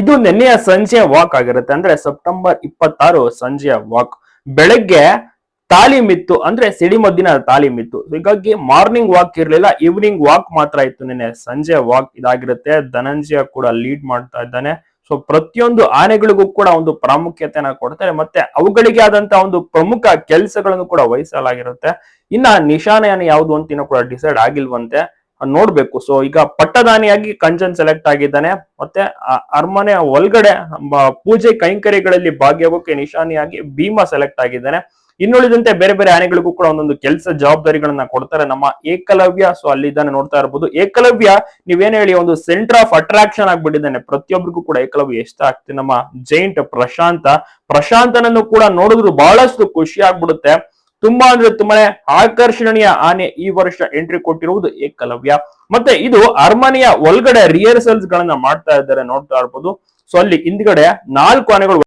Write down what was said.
ಇದು ನಿನ್ನೆಯ ಸಂಜೆಯ ವಾಕ್ ಆಗಿರುತ್ತೆ. ಅಂದ್ರೆ ಸೆಪ್ಟೆಂಬರ್ ಇಪ್ಪತ್ತಾರು ಸಂಜೆಯ ವಾಕ್ ಬೆಳಗ್ಗೆ ತಾಲೀಮಿತ್ತು ಅಂದ್ರೆ ಸಿಡಿಮದ್ದಿನ ತಾಲೀಮಿತ್ತು ಹೀಗಾಗಿ ಮಾರ್ನಿಂಗ್ ವಾಕ್ ಇರಲಿಲ್ಲ ಈವ್ನಿಂಗ್ ವಾಕ್ ಮಾತ್ರ ಇತ್ತು ನಿನ್ನೆ ಸಂಜೆ ವಾಕ್ ಇದಾಗಿರುತ್ತೆ. ಧನಂಜಯ ಕೂಡ ಲೀಡ್ ಮಾಡ್ತಾ ಇದ್ದಾನೆ. ಸೊ ಪ್ರತಿಯೊಂದು ಆನೆಗಳಿಗೂ ಕೂಡ ಒಂದು ಪ್ರಾಮುಖ್ಯತೆಯನ್ನ ಕೊಡ್ತಾರೆ. ಮತ್ತೆ ಅವುಗಳಿಗೆ ಆದಂತ ಒಂದು ಪ್ರಮುಖ ಕೆಲಸಗಳನ್ನು ಕೂಡ ವಹಿಸಲಾಗಿರುತ್ತೆ. ಇನ್ನ ನಿಶಾನೆಯನ್ನು ಯಾವುದು ಅಂತ ಇನ್ನೂ ಕೂಡ ಡಿಸೈಡ್ ಆಗಿಲ್ವಂತೆ. ನೋಡ್ಬೇಕು. ಸೊ ಈಗ ಪಟ್ಟದಾನಿಯಾಗಿ ಕಂಚನ್ ಸೆಲೆಕ್ಟ್ ಆಗಿದ್ದಾನೆ. ಮತ್ತೆ ಅರಮನೆ ಒಳಗಡೆ ಪೂಜೆ ಕೈಂಕರ್ಯಗಳಲ್ಲಿ ಭಾಗಿಯಾಗೋಕೆ ನಿಶಾನಿಯಾಗಿ ಭೀಮಾ ಸೆಲೆಕ್ಟ್ ಆಗಿದ್ದಾನೆ. ಇನ್ನುಳಿದಂತೆ ಬೇರೆ ಬೇರೆ ಆನೆಗಳಿಗೂ ಕೂಡ ಒಂದೊಂದು ಕೆಲಸ ಜವಾಬ್ದಾರಿಗಳನ್ನ ಕೊಡ್ತಾರೆ. ನಮ್ಮ ಏಕಲವ್ಯ ಸೊ ಅಲ್ಲಿದ್ದಾನೆ ನೋಡ್ತಾ ಇರಬಹುದು ಏಕಲವ್ಯ, ನೀವೇನ್ ಹೇಳಿ, ಒಂದು ಸೆಂಟರ್ ಆಫ್ ಅಟ್ರಾಕ್ಷನ್ ಆಗ್ಬಿಟ್ಟಿದ್ದಾನೆ. ಪ್ರತಿಯೊಬ್ಬರಿಗೂ ಕೂಡ ಏಕಲವ್ಯ ಇಷ್ಟ ಆಗ್ತದೆ. ನಮ್ಮ ಜೈಂಟ್ ಪ್ರಶಾಂತ. ಪ್ರಶಾಂತನನ್ನು ಕೂಡ ನೋಡಿದ್ರು ಬಹಳಷ್ಟು ಖುಷಿ ಆಗ್ಬಿಡುತ್ತೆ. ತುಂಬಾ ಅಂದ್ರೆ ತುಂಬಾನೇ ಆಕರ್ಷಣೀಯ ಆನೆ ಈ ವರ್ಷ ಎಂಟ್ರಿ ಕೊಟ್ಟಿರುವುದು ಏಕಲವ್ಯ. ಮತ್ತೆ ಇದು ಅರಮನೆಯ ಒಳಗಡೆ ರಿಹರ್ಸಲ್ಸ್ ಗಳನ್ನ ಮಾಡ್ತಾ ಇದ್ದಾರೆ ನೋಡ್ತಾ ಇರ್ಬೋದು. ಸೊ ಅಲ್ಲಿ ಹಿಂದ್ಗಡೆ ನಾಲ್ಕು ಆನೆಗಳು